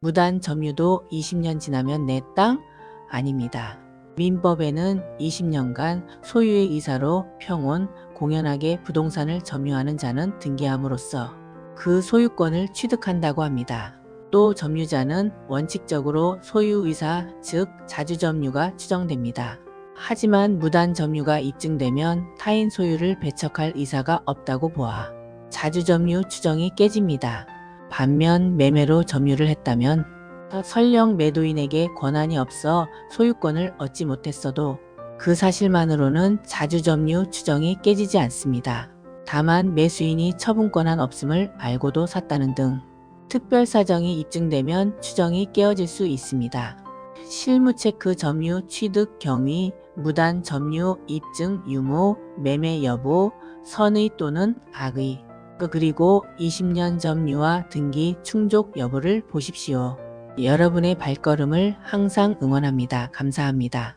무단 점유도 20년 지나면 내 땅? 아닙니다. 민법에는 20년간 소유의 이사로 평온, 공연하게 부동산을 점유하는 자는 등기함으로써 그 소유권을 취득한다고 합니다. 또 점유자는 원칙적으로 소유의사 즉 자주점유가 추정됩니다. 하지만 무단 점유가 입증되면 타인 소유를 배척할 의사가 없다고 보아 자주점유 추정이 깨집니다. 반면 매매로 점유를 했다면 설령 매도인에게 권한이 없어 소유권을 얻지 못했어도 그 사실만으로는 자주점유 추정이 깨지지 않습니다. 다만 매수인이 처분 권한 없음을 알고도 샀다는 등 특별 사정이 입증되면 추정이 깨어질 수 있습니다. 실무체크 점유 취득 경위, 무단 점유 입증 유무, 매매 여부, 선의 또는 악의, 그리고 20년 점유와 등기 충족 여부를 보십시오. 여러분의 발걸음을 항상 응원합니다. 감사합니다.